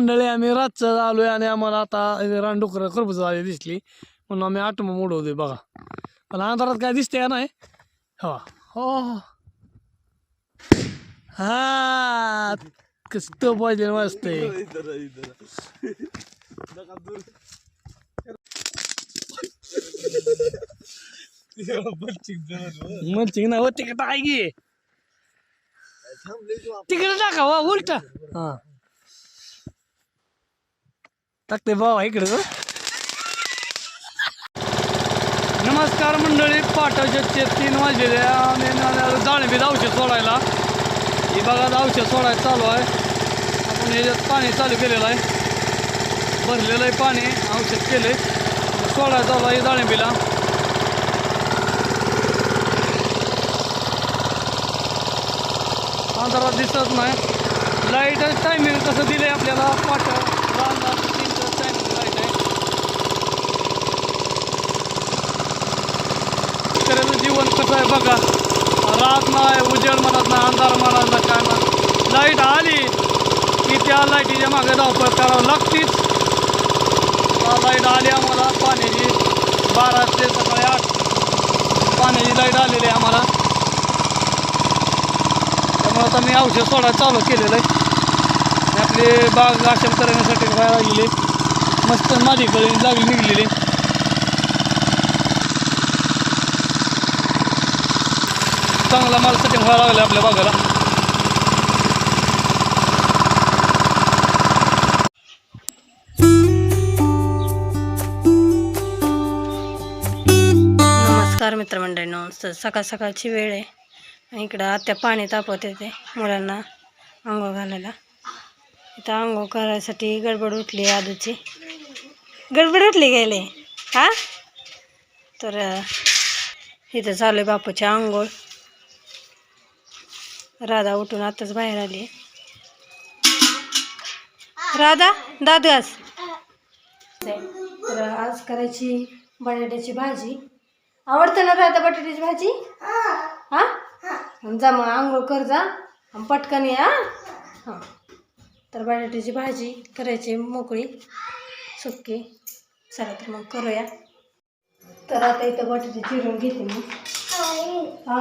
मंडळी आम्ही रातचं आलोय आणि आम्हाला आता रानडुकर खरबूज आली दिसली. म्हणून आम्ही आटम मोडवतोय बघा. पण अंधारात काय दिसते का नाही? हो हो. हा. कस्त पाहिजे वाजते मलचिंग ना हो तिकडे आहे की तिकडे टाका वा उलटा. हा. टाकते बाबा इकडं नमस्कार मंडळी पाटाचे तीन वाजलेल्या आम्ही जाणबीत औषध सोडायला. ही बघा औषध सोडायला चालू आहे. आपण ह्याच्यात पाणी चालू केलेलं आहे. भरलेलं आहे पाणी औषध केले सोडायला चालू आहे दाळिंबीला अंधारात दिसत नाही. लाइट टायमिंग कसं दिलं आहे आपल्याला पाठ तीनचं टायमिंग लाइट आहे पण कसं आहे बघा रात नाही उजेड म्हणत नाही अंधार म्हणत नाही काय नाही. लाइट आली की त्या लाईटीच्या मागे धावपळ करावं लागतीच. लाइट आली आम्हाला पाण्याची बारा ते सकाळी आठ. पाण्याची लाइट आलेली आहे आम्हाला. त्यामुळे आता मी औषध सोडायला चालू केलेलं आहे. आपली बाग राशन करण्यासाठी व्हायला लागलेली मस्त माझी गळी लागली निघलेली चांगला माल सेटिंग व्हायला लागला आपल्या बागाला नमस्कार मित्रमंडळींनो. सकाळ सकाळची वेळ आहे. इकडं आत्या पाणी तापवत येते. मुलांना आंघोळ घालायला. इथं आंघोळ करायसाठी गडबड उठली आहे गडबड उठली गेले हा? तर इथं चालू आहे बापूची आंघोळ. राधा उठून आताच बाहेर आली. राधा दाद घास तर आज करायची बटाट्याची भाजी. आवडतं ना राधा बटाट्याची भाजी? हा? मग जा मग आंघोळ कर जा. आणि पटकन या हां? तर बटाट्याची भाजी करायची मोकळी सुक्की चला तर मग करूया. तर आता इथं बटाटे चिरून घेते मी. हा.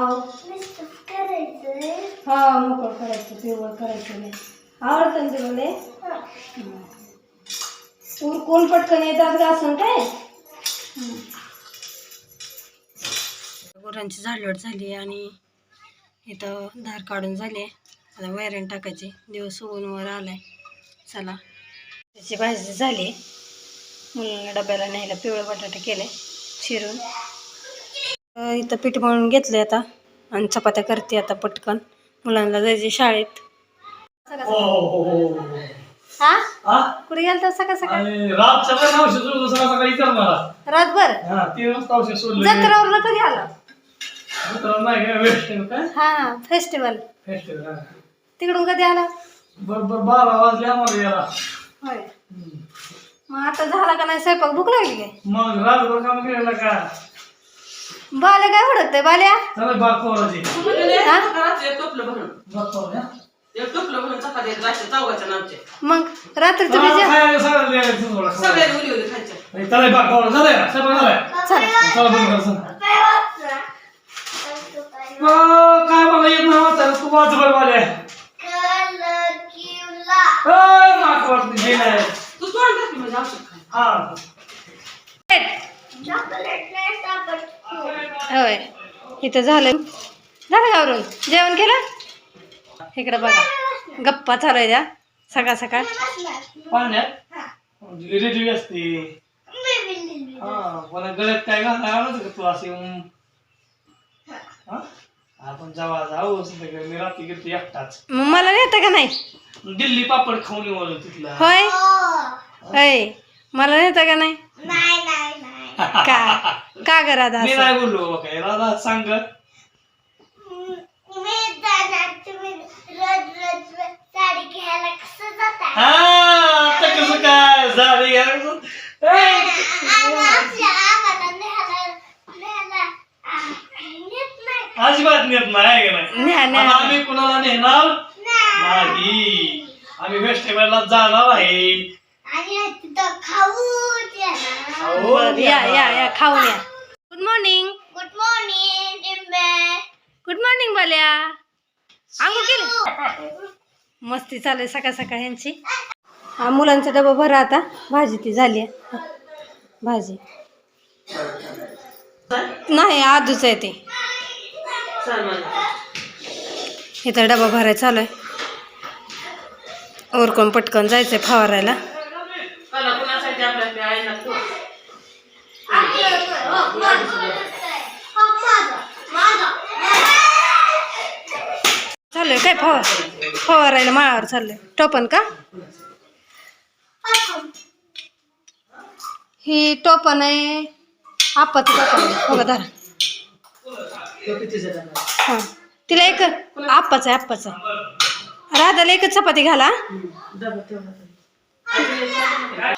हा मोकळं करायचं पिवळ करायचं नाही. आवडतं ना? हं. कोण पटकन येतात का असं काय? गुरांची झाडलोट झाली आणि इथं धार काढून झाली. आता वैरण टाकायची. दिवस उगून वर आलाय. चला. त्याची भाजी झाली. मुलांना डब्याला न्यायला पिवळं बटाटे केले. चिरून. अं, इथं पीठ मळून घेतले आता. आणि चपात्या करते आता पटकन. मुलांना जायचे शाळेत. हा हा कुठे गेलता सकाळ सकाळ रात सोडलं सकाळ सकाळी कर मला. रातभर? हा तीन वाजता औषध सोडलं जत्रावरनं कधी आला? नाही काय काय? हा फेस्टिवल. फेस्टिवल तिकडून कधी आला? बरोबर बारा वाजले आम्हाला याला होय. मग आता झाला का नाही? स्वयंपाक भूक लागली काय? मग रातभर काम केलेलं का? बाल्या काय आहे बाल्या? चला पोराची. हा? हा? मग रात्री तुम्ही चला, पोरा का स्वयंपाक झालाय बंद कर. अं, काय मला येत नाही वाचायला तू वाच बरं नाक वाटते गेलाय हा. होय. इथं झालं. झालं गावरून जेवण केलं? इकडं बघा. गप्पा चालू आहे त्या सकाळ सकाळ. पाण्यात रेडी असते. हा पण गळ्यात काय तू असे हा? आपण जाऊ. संध्याकाळी मी रात्री गेलो एकटाच. मग मला नेतं का नाही? दिल्ली पापड खाऊन येऊ आलो तिथला. होय. होय. मला नेतं का नाही? का? का ग राधा मी असं? नाही बोललो काय. राधा सांग हा आता कसं काय? झाडी घ्यायला अजिबात नेत नाही का नाही? न्या, न्या. आणि आम्ही कुणाला नेणार? नाही. आम्ही फेस्टिवलला जाणार आहे. आणि तिथं हो, बरं, या या या खाऊन या. Good morning good morning Dimbe good morning Balya. आंघोळ केली? मस्ती चालू आहे सकाळ सकाळ यांची हा मुलांचा डबा भरा आता. भाजी ती झाली आहे. भाजी. नाही आजूच आहे ते. इथं डबा भरायचा चालू आहे. ओरकून पटकन जायचंय फवारायला. चालू फवार फवारायला माळावर चाललंय. टोपण का? ही टोपण आहे. आपत टोपण बघा धरा. हां. तिला एक आप्पाच आहे आप्पाचं. राधाला एकच चपाती घाला.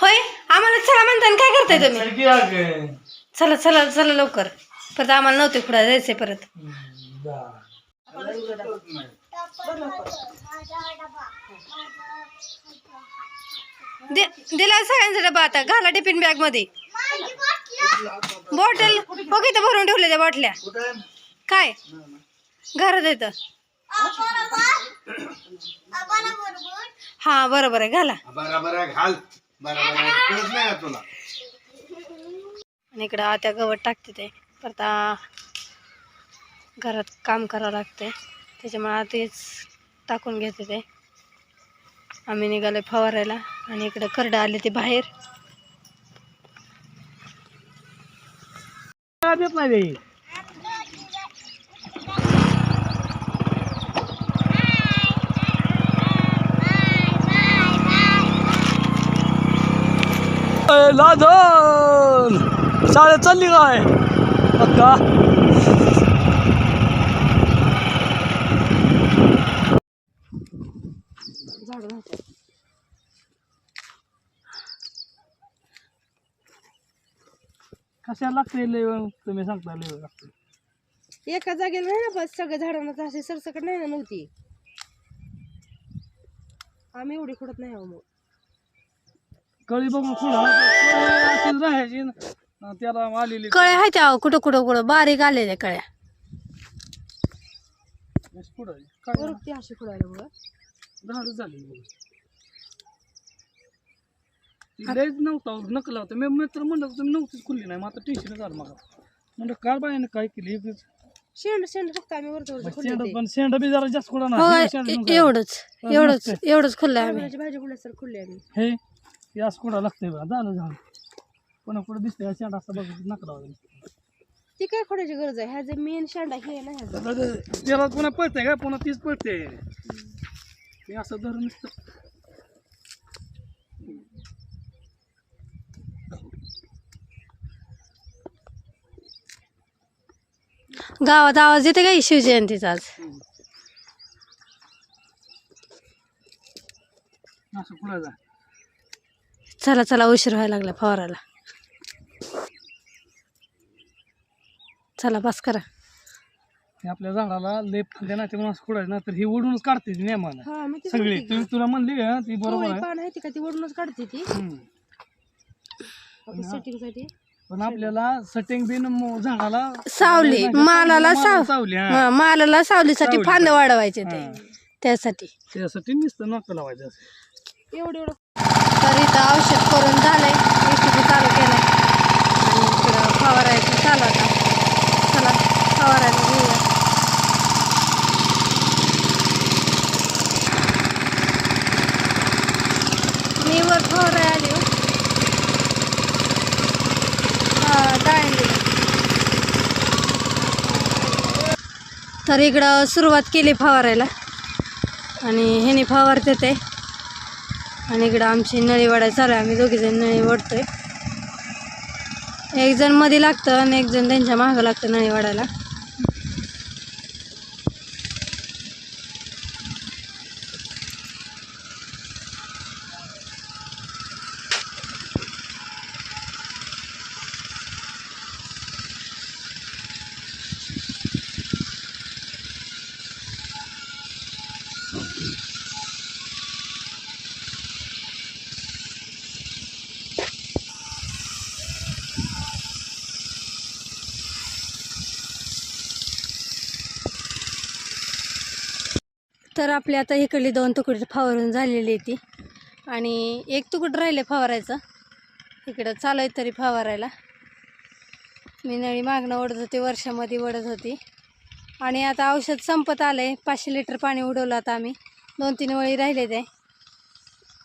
होय? आम्हाला चला म्हणता काय करताय तुम्ही? चला चला चला लवकर. परत आम्हाला नव्हते पुढे जायचंय परत. दे दिला सगळ्यांचा डबा आता. घाला टिफिन बॅगमध्ये. बॉटल. बघ इथं भरून ठेवले त्या बाटल्या. काय? घरात येतं हा बरोबर आहे. घाला. बरोबर घाल. बरोबर कळत नाही का तुला? आणि इकडं आत्या गवत टाकते ते. परत घरात काम करावं लागते त्याच्यामुळे आतेच टाकून घेते ते. आम्ही निघालो फवारायला आणि इकडं करडं आले ते बाहेर. देत शाळेत चालली काय? पक्का झाड घालते कशाला लागते लेवल तुम्ही सांगता लेवल लागते एका जागेला नाही ना बस सगळ्या झाडांना असे सरसकट नाही ना नव्हती. आम्ही एवढी खुडत नाही हो मग. कळी बघून खुडा राहायची ना. त्याला आलेली कळ्या आहेत अहो कुठं कुठं कुठं. बारीक आलेल्या कळ्या. कुठं काय अशी खुडायला मग. झाड झाली. बघ. लयच नव्हता नकला होता. मी मित्र म्हणलं तुम्ही नव्हतीच खुल्ली नाही मग आता टेन्शन झालं मला. म्हणलं काय बायाने काय केली? एकच शेंड शेंड फक्त आम्ही वरचं वरचं शेंड पण शेंड बी जरा जास्त कुठं हो शेंड. एवढंच बस एवढंच मस्त एवढंच खुल्लं आम्ही. भाजी खुडल्या खुल्ले आम्ही. हे यास कुठं लागतंय बा झालं झालं. पुन्हा कुठं दिसतंय शेंड असं बघ नकला ती काय खोडायची गरज आहे? मेन शेंडा हे ना ह्याचा त्याला पुन्हा पळतंय का? पुन्हा तीच पळते असं धरून नुसतं गावात आवाज येते का शिवजयंतीचा आज? असं चला चला उशीर व्हायला लागला फवाराला चला बस करा. हे आपल्या झाडाला लेप फांद्या नाही म्हणून असं कुडायचं ना तर ही ओढूनच काढते ती नेमानं. हा मी सगळी. तुम्ही तुला म्हणली का ती बरोबर आहे? पान आहे ती का ती ओढूनच काढते ती? हम्म. सेटिंगसाठी. पण आपल्याला सेटिंग बिन म- झाडाला सावली मालाला साव सावली हा. हा, मालाला सावलीसाठी सावली. फांद वाढवायचे ते. त्यासाठी. त्यासाठी नुसतं नका लावायचं असं. एवढं एवढं. तर इथं औषध करून झालंय. रेसिपी चालू केलाय. आणि इकडं फवारायचं चालू आता. चला फवारायला घेऊया मी वर फवाराय आली हो हा डाळिंबीला तर इकडं सुरुवात केली फवारायला. आणि ह्याने फवारते ते. आणि इकडं आमची नळी वाढायला चालू आहे. आम्ही दोघीजण नळी वाढतोय एक जणमध्ये लागतं आणि एक जण त्यांच्या मागं लागतं नळी वाढायला तर आपली आता इकडली दोन तुकडी फवारून झालेली आहे ती. आणि एक तुकडं राहिले फवारायचं. इकडं चालू आहे तरी फवारायला. मी नळी मागणं ओढत होती वर्षामध्ये ओढत होती. आणि आता औषध संपत आलं आहे पाचशे लिटर पाणी उडवलं आता आम्ही. दोन तीन वळी राहिले ते.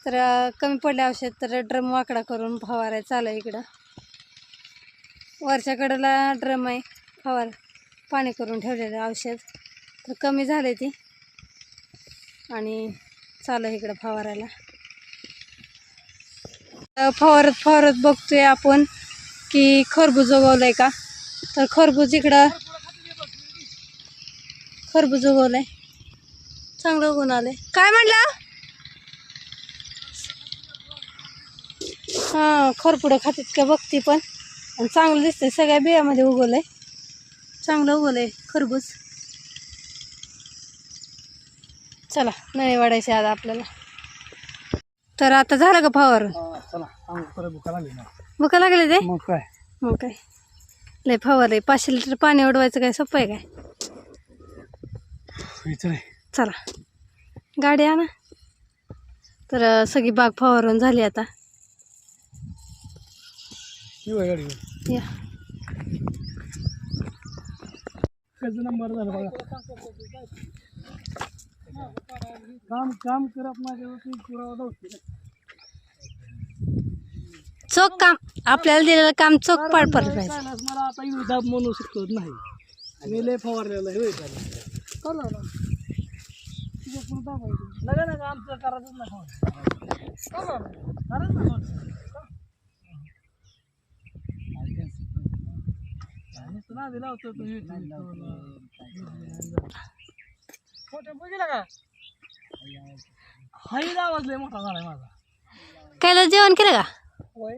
तर कमी पडले औषध तर ड्रम वाकडा करून फवाराय चालू आहे इकडं. वर्षाकडला ड्रम आहे फवार पाणी करून ठेवलेलं औषध. तर कमी झाले ती. आणि चालू आहे इकडं फवारायला. तर फवारत फवारत बघतोय आपण की खरबूज उगवलंय का? तर खरबूज इकडं खरबूज उगवलंय. चांगलं उगवून आलंय. काय म्हटलं हां खरपुडं खातात का बघते पण. आणि चांगलं दिसतंय. सगळ्या बियामध्ये उगवलंय. चांगलं उगवलंय खरबूज. चला नळे वाढायचे आता आपल्याला. तर आता झालं का परत भुका लागली ते? मग काय? मग काय? लय फवारलंय पाचशे लिटर पाणी उडवायचं काय सोपं आहे काय? चला गाडी आणा. तर सगळी बाग फवारून झाली आता. या नंबर झाला काम काम करत माझ्यावरती पुरावा चोख काम. आपल्याला दिलेलं काम चोख पाड पाहिजे. काय मला आता युद्धात म्हणू शकतो नाही. मी लय फवारलेलं आहे होय त्याला करू ना. तुझ्या पुढं दाबायचं नका नका आमचं करायचंच नाही फवार करू ना. करायचं ना फवार. नुसतं नादी खोटं बघितलं का हाही आवाज लय मोठा झालाय माझा. कायला जेवण केलं का? वय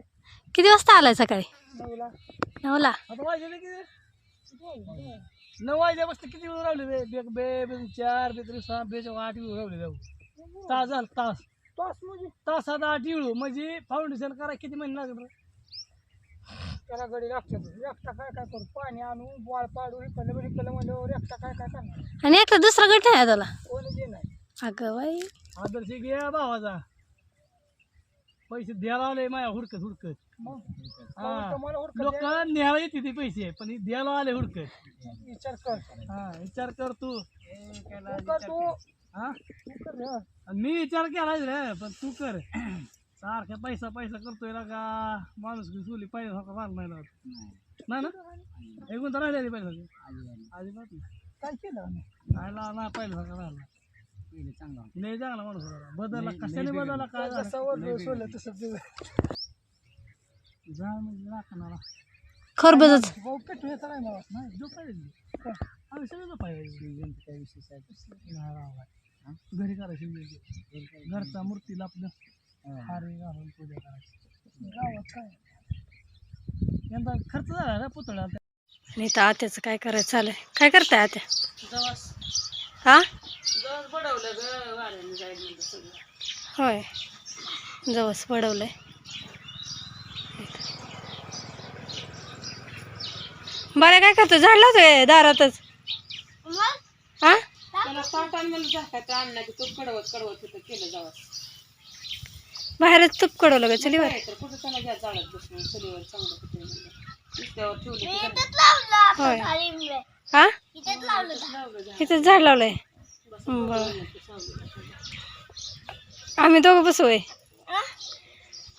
किती वाजता आलाय सकाळी? नऊला. नऊला. आता वाजले किती? नऊ वाजल्यापासून किती वेळ राहिले बे? बे बे बे चार बे त्रीस सहा बे आठ वेळ राहिले जाऊ. तास झालं तास. तास म्हणजे? तासात आठ वेळ. म्हणजे फाउंडेशन करा किती महिने लागेल त्याला गडी लागतात एकटा काय काय करू? पाणी आणू वाळ पाडू इकडलं इकडलं म्हणल्यावर एकटा काय काय करणार? आणि एकटा दुसरा गट तुला कोणी जे नाही. अगं बाई. आदर्श घ्या भावाचा. पैसे द्यायला आले माया हुडकत हुडकत. लोक न्यायला येते ते पैसे पण हे द्यायला आले हुडकत. विचार कर. हा विचार कर तू. तू हा? आणि मी विचार केलाय रे पण तू कर. सारखा पैसा पैसा करतोय ना का? माणूस बी चुली पैसा सारखा मार नाही लावत नाही ना? एकूण तर राहिले पैसा अजिबात नाही. काय केलं? काय ला ना पहिला सारखा राहिला. लय चांगला माणूस होता. बदलला कशाने बदलला? काय झालं? जा म्हणजे राखणारा. खरबूजच. भाऊ नाही मला. नाही झोपायचं आम्ही सगळं झोपायचं काय विशेष आहे? नाही राव. काय. घरी करायची घरचा मूर्तीला आपलं हारी घालून पूजा करायची. गावात काय? यंदा खर्च झाला ना पुतळा आणि इथं आत्याचं काय करायचं चालू आहे काय करताय आत्या? हा? होय. जवस पडवलंय बरं काय करतो झाड लावतोय दारातच? हा? बाहेरच तूप कडवलं का चलीवर मी इथंच लावलं आपण होय. डाळिंबे. हा? इथंच लावलं होतं. इथं झाड लावलंय. बर. आम्ही दोघं बसू होय. हा?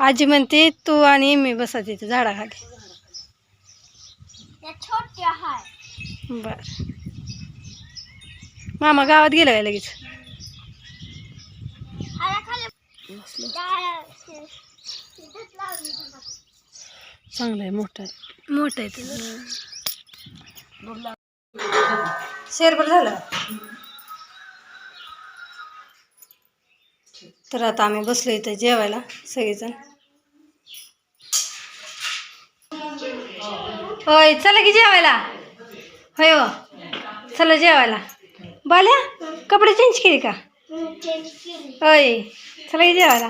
आजी म्हणते तू आणि मी बसा तिथे झाडाखाली. हाय. बर. मामा गावात गेलं काय लगेच? चांगलं आहे मोठं आहे. मोठं आहे तुझं. शेरभर झालं? तर आता आम्ही बसलो इथं जेवायला सगळेजण. होय चला की जेवायला. होय हो चला जेवायला. बाल्या कपडे चेंज केली का? होय. चला की जेवायला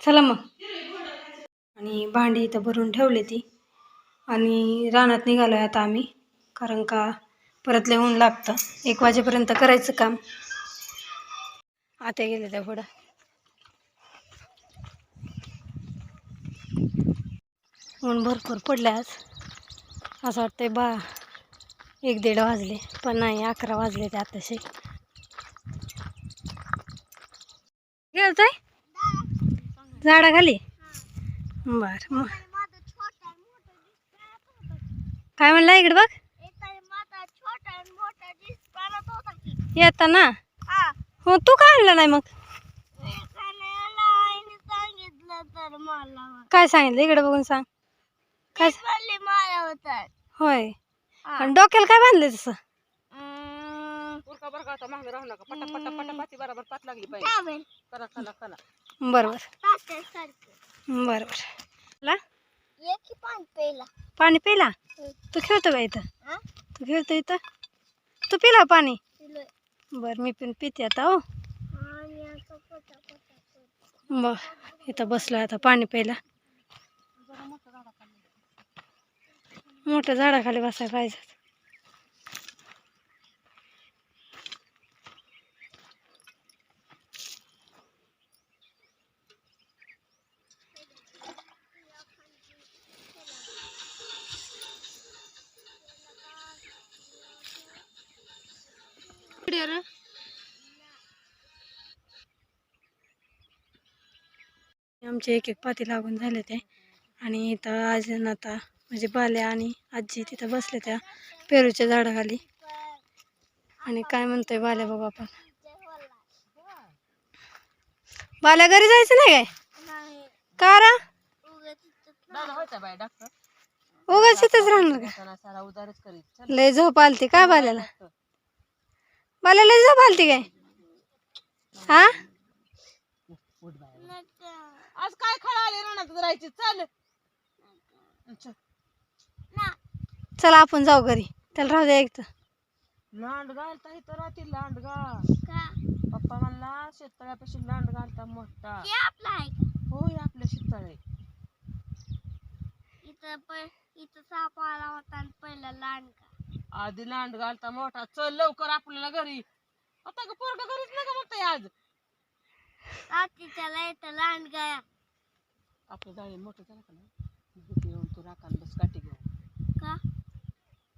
चला मग. आणि भांडी इथं भरून ठेवली ती. आणि रानात निघालो आहे आता आम्ही कारण का परत लय ऊन लागतं. एक वाजेपर्यंत करायचं काम. आता गेले त्या पुढं. ऊन भरपूर पडले आज. असं वाटतंय बा एक दीड वाजले पण नाही अकरा वाजले ते आताशे. खेळताय झाडाखाली बर काय म्हणला इकडे बघ? येताना? हो तू काय आणलं नाही मग? काय सांगितलं? इकडे बघून सांग. काय होय. डोक्याला काय बांधले तसं? चावेल बरोबर तात्यासारखं बरोबर. ला? एक की पाणी प्यायला. पाणी पिला तू खेळतो का इथं? तू खेळतो इथं? तू पिला पाणी? बरं मी पण पिते आता हो. पोटा पोटा बर इथं बसलो आता पाणी प्यायला. मोठ्या झाडाखाली बसायला पाहिजे. आमचे एक एक पाती लागून झाले ते. आणि इथं आज आता म्हणजे बाल्या आणि आजी तिथं बसले त्या पेरूच्या झाडाखाली. आणि काय म्हणतोय बाल्या बाबा आपण. बाल्या घरी जायचं नाही काय? का रा? उगाच उगाच राहणार का? लय झोप आलती का बाल्याला? बाल्याला लय झोप आलती काय? हा? आज काय खळा आले रानात राहायचे? चाल. चला. आपण जाऊ घरी. त्याला राहू द्या एक तर लांड घालता इथं राहतील लांडगा का? पप्पा म्हणला शेततळ्यापाशी लांड घालता मोठा. हे आपलं आहे का? होय आपल्या शेततळे इथं प इथं साप आला होता आणि पहिला लांडका आधी लांड घालता मोठा. चल लवकर आपल्याला घरी. आता का पोरग घरीच नका म्हणताय आज? लाइट लांडगा आपलं जाळी मोठं झालं का नाही? येऊन तू राखान बस काठी घेऊन. का?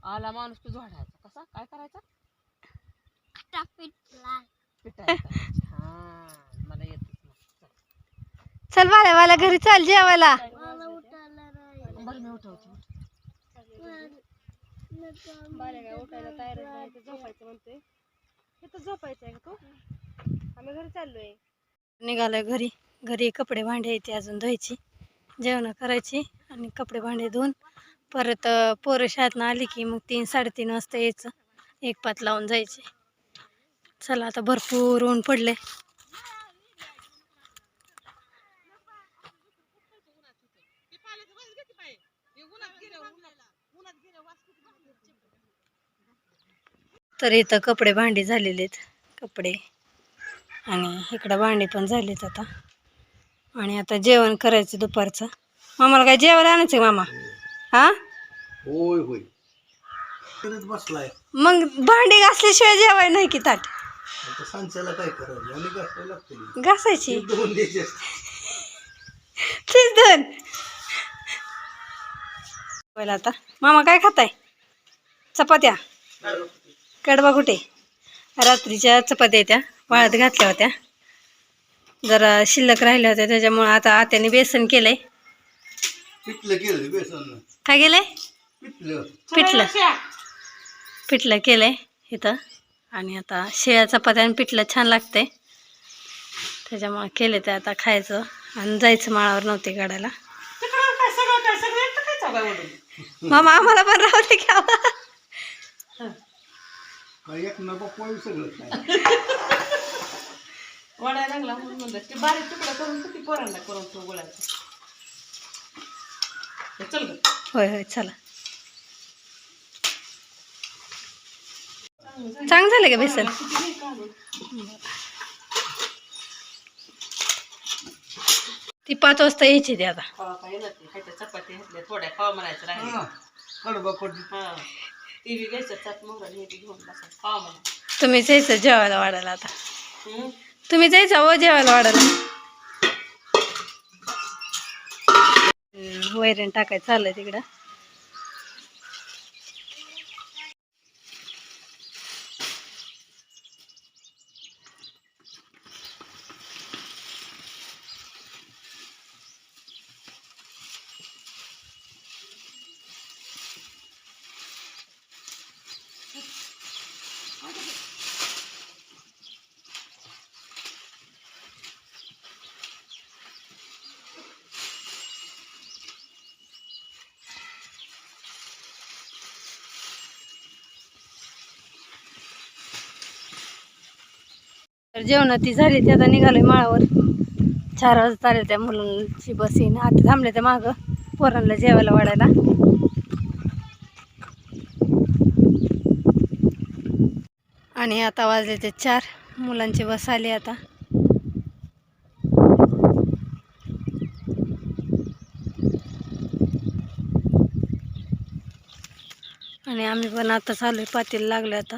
आला माणूस की झोडायचा कसा? काय करायचा? पिटायचा. हा मला येतच नाही. चल. चल बाल्या बाल्या घरी चाल जेवायला. मला उठायला नाही. बरं मी उठवते झोपायचं म्हणतोय. इथं झोपायचं आहे का तू. आम्ही घरी चाललोय. निघालोय घरी. घरी कपडे भांडे येते अजून धुवायची. जेवण करायची आणि कपडे भांडे धुवून परत पोरं शाळेतनं आली की मग तीन साडेतीन वाजता यायचं. एक पात लावून जायचे. चला आता भरपूर ऊन पडले तर इथं कपडे भांडी झालेले आहेत कपडे. आणि इकडं भांडी पण झालीत आता. आणि आता जेवण करायचं दुपारचं. मामाला काय जेवायला आणायचं मामा? हा? होय होय. बसलाय. मग भांडी घासल्याशिवाय जेवाय नाही की ताट. आता सांच्याला काय करायचं? आणि घासायला लागते घासायची. दोन द्यायचे तीच दोन पहिला आता. मामा काय खाताय? चपात्या? कडबा कुठे? रात्रीच्या चपात्या त्या. वाळत घातल्या होत्या. जरा शिल्लक राहिल्या होत्या त्याच्यामुळं आता आत्याने बेसन केलंय. काय केलंय? पिठलं. पिठलं. केलंय इथं. आणि आता शिळ्या चपात्या आणि पिठलं छान लागते त्याच्यामुळे केले ते आता खायचं. आणि जायचं माळावर नव्हते काढायला तिकडं काय सगळं काय सगळं एकटं काय चालू आहे वडून मामा आम्हाला पण राहू दे घ्यावा काय एक नका पोळी सगळं काय वडायला लागला म्हणून म्हणलं ते बारीक तुकडा करून किती पोरांना करून तो गोळायचा हे चल ग. होय होय चला. चांग झालं. का बेसन ती पाच वाजता यायची ती आता. खावा काय ना ते खायच्या चपाती घातल्या थोड्या खावा म्हणायचं राहिले. कडबा कडू हा. ती बी घ्यायचं त्यात मोहरा हे बी घेऊन बसा खावा म्हणा तुम्हीच यायचं जेवायला वाढायला आता. तुम्ही जायचा व जेवायला वाढायला. वैरण टाकायचं चाललंय तिकडं. तर जेवण ती झाली ती आता निघालोय माळावर. चार वाजता आले त्या मुलांची बस येईन. आता थांबले त्या मागं पोरांना जेवायला वाढायला. आणि आता वाजले ते चार. मुलांची बस आली आता. आणि आम्ही पण आता चालू आहे पातील लागलो आता.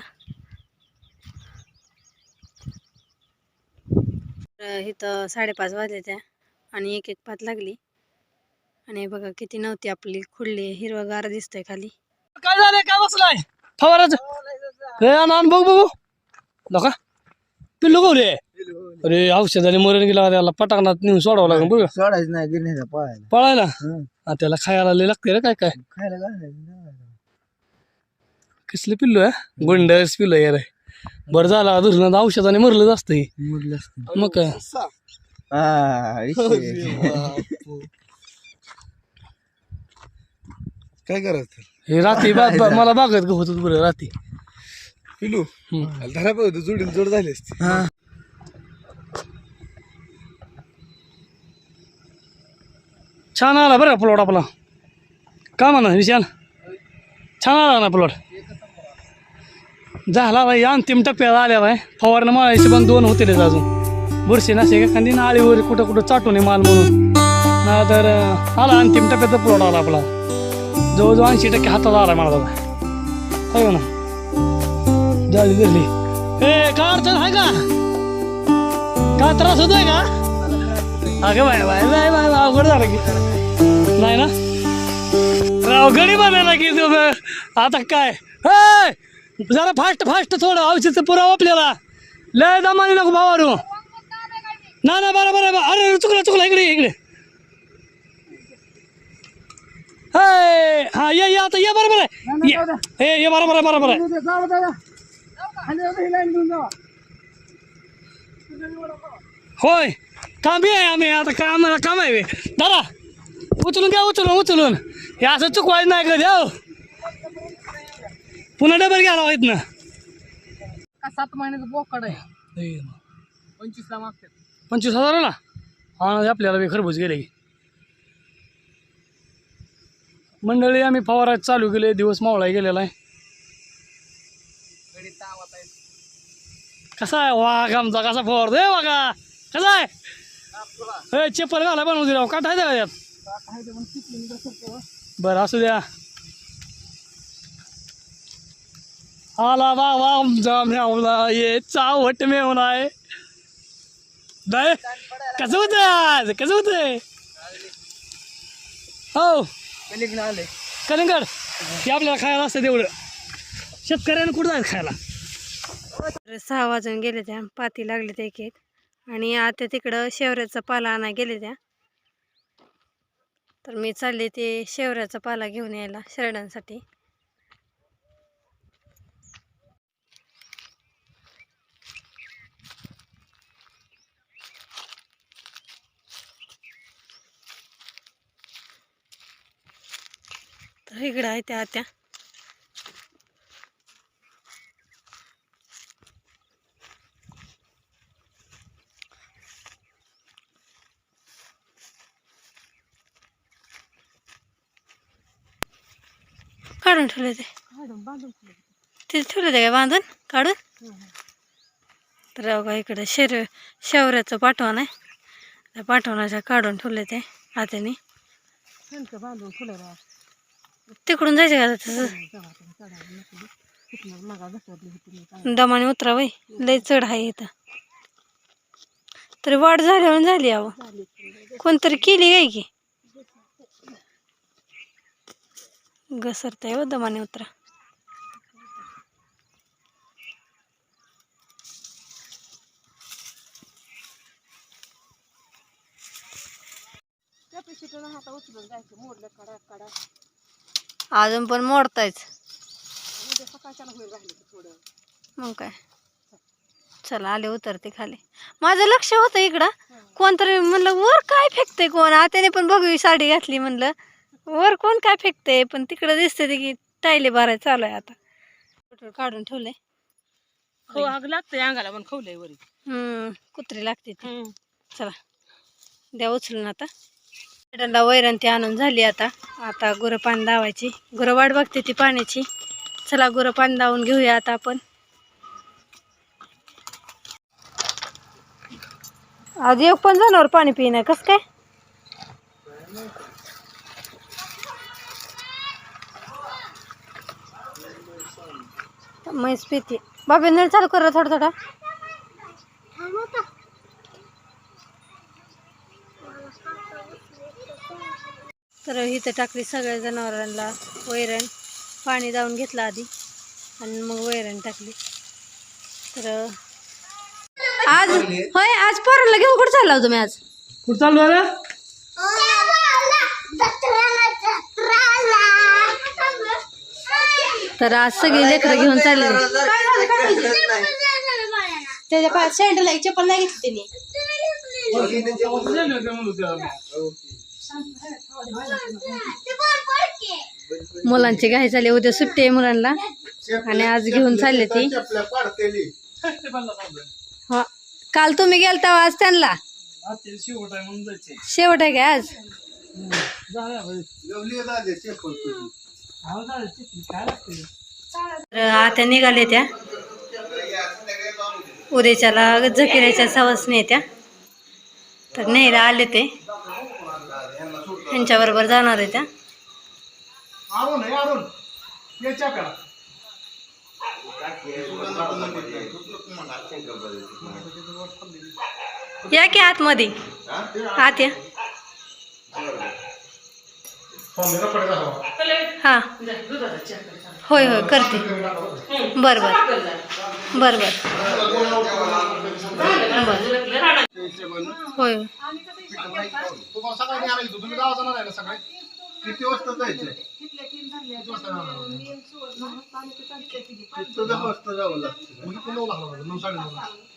तर इथं साडेपाच वाजले त्या. आणि एक एक पात लागली. आणि बघा किती नव्हती आपली खुडली. हिरवगार दिसतंय खाली. काय झालंय? काय बसलाय? फवाराच. रे आण बघ बघू. नका पिल्लू गवले अरे औषधाने मरण गेला. त्याला पटाकनात नेऊन सोडावं लागेल बघ. सोडायचं नाही गिरण्याचा पळायला. हा, त्याला खायला लय लागते रे काय काय? खायला घालायचं कसलं पिल्लू आहे? गुंडस पिल्लू आहे रे. बरं झाला दुसरं औषधाने मरलं असतं हे. मुरलं असतं मग काय? हा, करायचं? हे रात्री बा- बा- मला बागत गं होत बरं रात्री. पिलू हम्म. धरा बघ जोडील जोड झाली असती. छान आला बरं प्लॉट आपला. का म्हणा विशाल. छान आला ना प्लॉट झाला बाई अंतिम टप्प्यात आल्या बाय फवारणं माळायचे पण दोन होते अजून. बुरशी नाशी का खांदी नाळीवर कुठं कुठं चाटून आहे माल म्हणून. ना तर आला अंतिम टप्प्याचा प्लॉट आला आपला. जवळजवळ ऐंशी टक्के हातात आला मला बाबा. हो ना? जाळी धरली. ए काय अडचण आहे का? काय त्रास होतोय का? अगं बाय बाय बाय बाय अवघड झालं की. नाही ना? राव बनायला की तू आता काय? हे जरा फास्ट फास्ट थोडं औषध पुरावं आपल्याला. लय दमाने नको भावारू. ना ना बरं बरं. अरे अरे, चुकला चुकला. इकडे इकडे. हे हा ये ये आता ये बरोबर आहे ये. हे ये बरोबर आहे बरोबर आहे होय काम आहे आम्ही. आता काम काम आहे बे. दादा उचलून घ्या उचलून उचलून. हे असं चुकवायचं नाही कधी हो. पुन्हा डबल घ्या राव इथनं सात महिन्याचं बोकड आहे? पंचवीसला मागतात. पंचवीस हजार ना हा आपल्याला बी खरबूज गेले. की मंडळी आम्ही फवारा चालू केले दिवस मावळा गेलेला आहे. कसा आहे? वाघ आमचा कसा फवारतो? ए वाघा! कसा आहे? ए चप्पल घाला बनवू दे राव काट आहे का त्यात बरं असू द्या. आला वा वा आमचा मेवला ये चावट मेवला आहे. नाही कसं होतं आज? कसं होतंय? हो. आले कलिंगड. ते आपल्याला खायला असतं तेवढं. शेतकऱ्यानं कुठं जायचं खायला? सहा वाजून गेले त्या पाती लागले ते एक एक आणि आता तिकडं शेवऱ्याचा पाला आणा गेले त्या. तर मी चालले ते शेवऱ्याचा पाला घेऊन यायला शेरड्यांसाठी तर इकडं आहे त्या आत्या. काढून ठेवले ते. ते ठेवले ते काय बांधून? काढून? तर बघा इकडे शेर शेवऱ्याचं पाठवण आहे. त्या पाठवणाच्या काढून ठेवले ते हाताने बांधून राव. तिकडून जायचं का? तसं दमाने उतरा बाई. लय चढ आहे इथं. तरी वाढ झाल्यावर झाली अहो. कोणतरी केली काय की? घसरताय हो दमाने उतरा. कॅपॅसिटर हाता उचलून जायचं मोडलं कडा कडा अजून पण मोडतायच मग काय? चला आले उतरते खाली. माझं लक्ष होतं इकडं. कोणतरी म्हणलं वर काय फेकते कोण? आत्याने पण बघू साडी घातली म्हणलं. वर कोण काय फेकते पण तिकडं दिसते ते की टायले भराय चालू आहे आता. पेट्रोल काढून ठेवलंय. हो आग लागतंय अंगाला पण खवलंय वरी. हम्म कुत्री लागते ती. चला द्या उचलून आता. पेट्रोलला वैरण ती आणून झाली आता. आता गुरं पाणी दावायची. गुरं वाट बघते ती पाण्याची. चला गुरं धावून दावून घेऊया आता आपण. आज एक पण जनावर पाणी पिणं कस काय? म्हैस पिते. बाबी नळ चालू कर रे थोडा थोडा. तर इथं टाकली सगळ्या जनावरांना वैरण. पाणी दावून घेतलं आधी आणि मग वैरण टाकली. तर आज होय आज पोराला घेऊन कुठं चालला हो तुम्ही आज? कुठं चालू आहे रे? तर आज सगळी लेकरं घेऊन चालले. त्याच्या पायात सँडल चप्पल नाही घेतली त्यांनी गेले होते म्हणून ते आम्ही. मुलांची घाई झाली उद्या सुट्टी आहे मुलांना. आणि आज घेऊन चालले ती. हा. काल तुम्ही गेलता हो आज त्यांना? शेवट आहे का आज? आता निघाले त्या. उद्याच्याला जकिराच्या नाही त्या. तर न्यायला आले ते. त्यांच्याबरोबर जाणार आहे त्या. ये चहा करा. या की आतमध्ये? आत या. हा. होय होय करते. बर बर. बर बर. होय होय. तुम्हाला सकाळी आला की तुम्ही गावात जाणार आहे ना सकाळी? किती वाजता जायचं? किती वाजता जावं लागतं. म्हणजे पुन्हा लागलं नऊ साडे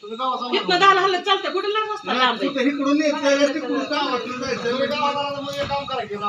तुम्ही गावात जाणार इथनं दहाला हल्लं चालतं कुठे लांब असतं लांब आहे. कुठे इकडून यायचं तिकडून गावातून जायचं गावात आला तर मग एक काम करायचं.